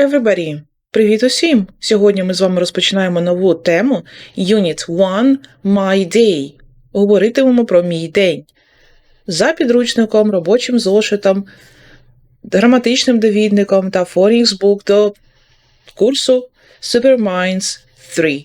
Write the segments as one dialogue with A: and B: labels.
A: everybody! Привіт усім! Сьогодні ми з вами розпочинаємо нову тему Unit 1 My Day. Говоритимемо про мій день. За підручником, робочим зошитом, граматичним довідником та Phonics Book до курсу Superminds 3.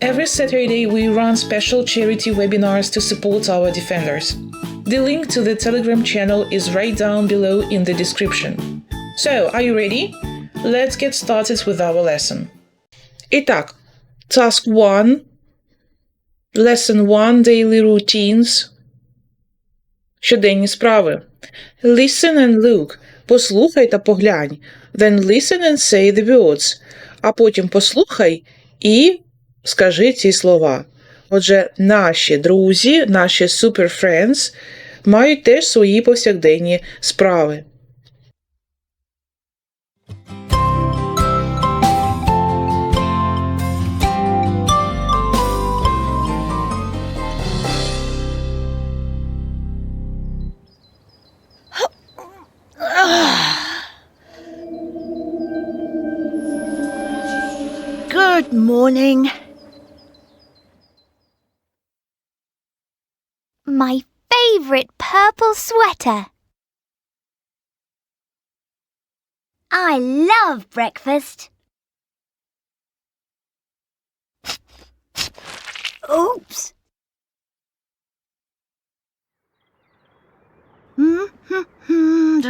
A: Every Saturday, we run special charity webinars to support our defenders. The link to the Telegram channel is right down below in the description. So, are you ready? Let's get started with our lesson. Итак, Task 1, Lesson 1 Daily Routines. Щоденні справи. Listen and look. Послухай та поглянь. Then listen and say the words. А потім послухай і скажи ці слова. Отже, наші друзі, наші friends мають теж свої повсякденні справи.
B: Good morning.
C: Favorite purple sweater. I love breakfast. Oops.
B: Hmm,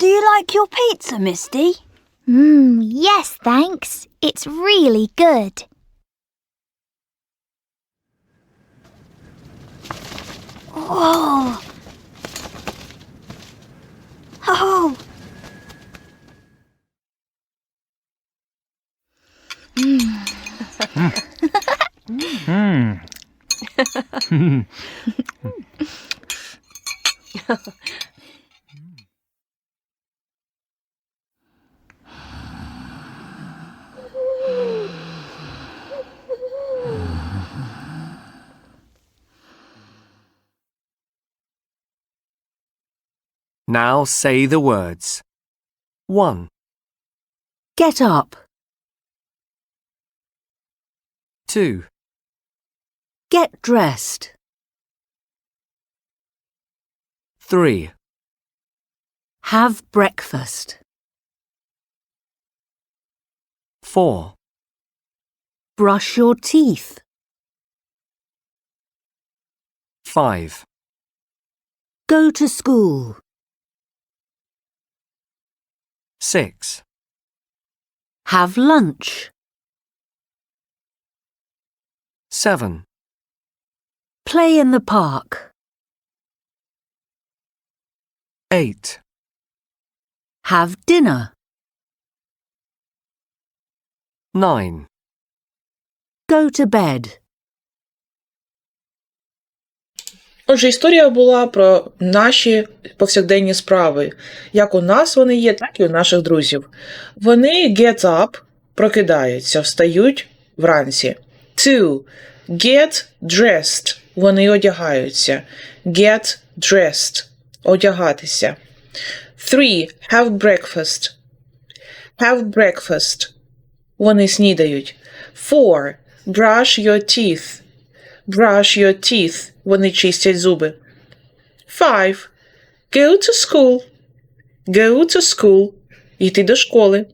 B: do, you like your pizza, Misty?
C: Mmm, yes, thanks. It's really good.
B: Oh. Oh. Hmm. Hmm.
D: Now say the words. 1,
B: Get up.
D: 2,
B: Get dressed.
D: 3,
B: Have breakfast.
D: 4,
B: Brush your teeth.
D: 5,
B: Go to school.
D: 6,
B: Have lunch.
D: 7,
B: Play in the park.
D: 8,
B: Have dinner.
D: 9,
B: Go to bed.
A: Отже, історія була про наші повсякденні справи. Як у нас вони є, так і у наших друзів. Вони get up, прокидаються, встають вранці. Two. Get dressed. Вони одягаються. Get dressed. Одягатися. Three. Have breakfast. Have breakfast. Вони снідають. Four. Brush your teeth. Brush your teeth. Вони чистять зуби. Five. Go to school. Go to school. Йти до школи.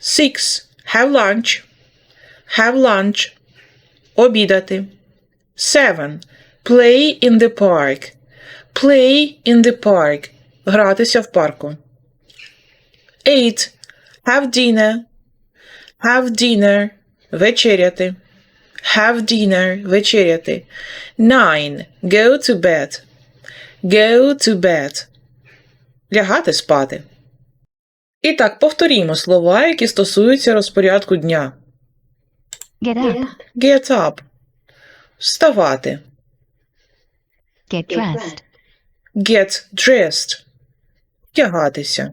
A: Six. Have lunch. Have lunch. Обідати. Seven. Play in the park. Play in the park. Гратися в парку. Eight. Have dinner. Have dinner. Вечеряти. Have dinner. Вечеряти. Nine. Go to bed. Go to bed. Лягати спати. І так, повторімо слова, які стосуються розпорядку дня.
B: Get up.
A: Get up. Вставати.
B: Get dressed.
A: Get dressed. Вдягатися.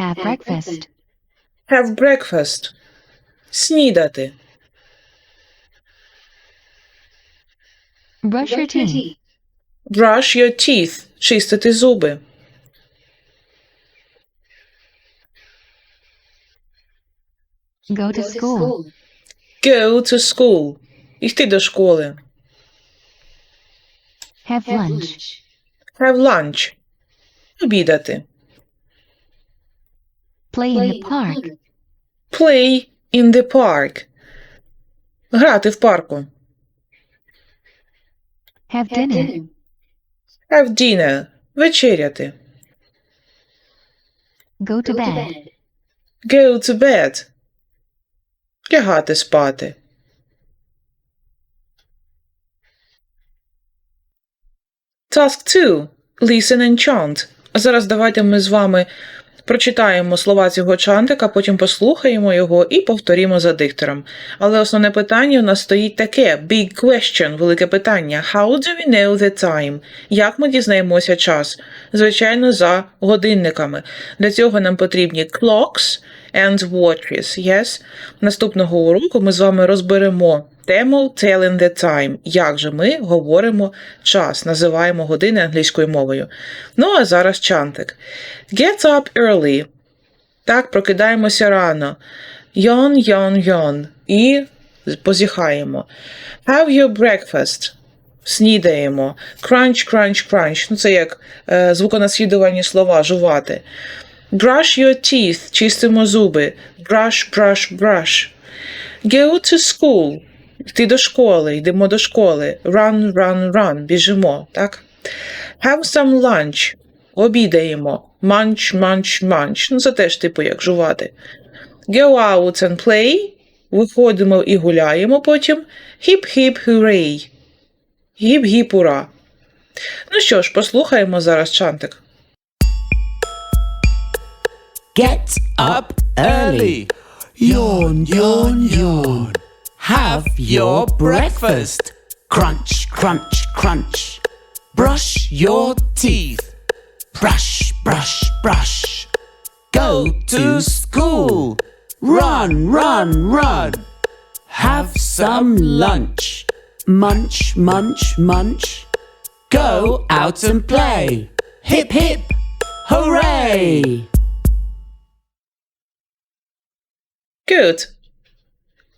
B: Have breakfast.
A: Have breakfast. Снідати.
B: Brush your teeth.
A: Brush your teeth. Чистити зуби.
B: Go to school.
A: Go to school. Йти до школи.
B: Have lunch.
A: Have lunch. Обідати.
B: Play in the park.
A: Play in the park. Грати в парку.
B: Have dinner.
A: Have dinner. Вечеряти.
B: Go to bed.
A: Go to bed. Лягати спати. Task 2. Listen and chant. А зараз давайте ми з вами прочитаємо слова цього чантика, потім послухаємо його і повторімо за диктором. Але основне питання у нас стоїть таке: big question, велике питання. How do we know the time? Як ми дізнаємося час? Звичайно, за годинниками. Для цього нам потрібні clocks and watches. Yes? Наступного уроку ми з вами розберемо тему telling the time. Як же ми говоримо час, називаємо години англійською мовою. Ну а зараз чантик. Get up early. Так, прокидаємося рано. Yawn, yawn, yawn. І позіхаємо. Have your breakfast. Снідаємо. Crunch, crunch, crunch. Ну, це як е, звуконаслідувані слова жувати. Brush your teeth. Чистимо зуби. Brush, brush, brush. Go to school. Йти до школи, йдемо до школи. Run, run, run. Біжимо, так? Have some lunch. Обідаємо. Munch, munch, munch. Ну, це теж типу як жувати. Go out and play. Виходимо і гуляємо потім. Hip-hip hooray. Гіп-гіп ура. Ну що ж, послухаємо зараз чантик.
E: Get up early. Yawn, yawn, yawn. Have your breakfast. Crunch, crunch, crunch. Brush your teeth. Brush, brush, brush. Go to school. Run, run, run. Have some lunch. Munch, munch, munch. Go out and play. Hip, hip, hooray!
A: Good.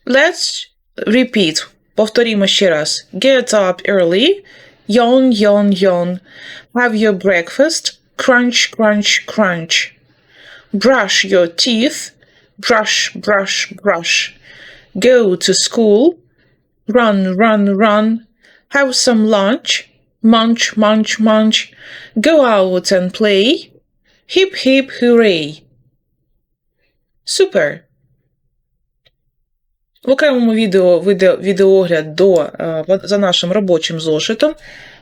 A: Let's repeat. Повторімо ще раз. Get up early. Yawn, yawn, yawn. Have your breakfast. Crunch, crunch, crunch. Brush your teeth. Brush, brush, brush. Go to school. Run, run, run. Have some lunch. Munch, munch, munch. Go out and play. Hip, hip, hooray. Super. В окремому відео відео, відеоогляд до, е, за нашим робочим зошитом.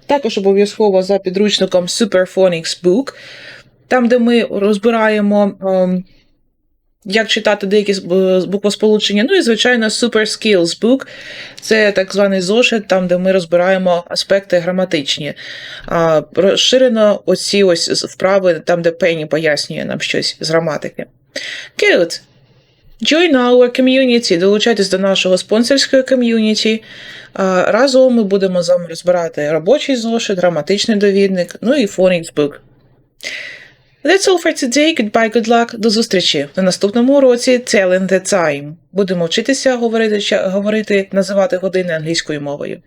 A: Також обов'язково за підручником Superphonics Book, там, де ми розбираємо, ем, як читати деякі з- буквосполучення. Ну і, звичайно, Super Skills Book. Це так званий зошит, там, де ми розбираємо аспекти граматичні. Розширено оці ось вправи, там, де Пенні пояснює нам щось з граматики. Good. Join our community, долучайтесь до нашого спонсорського ком'юніті. Разом ми будемо з вами розбирати робочий зошит, граматичний довідник, ну і phonics book. That's all for today. Goodbye, good luck. До зустрічі на наступному уроці Telling the Time. Будемо вчитися говорити, говорити, називати години англійською мовою.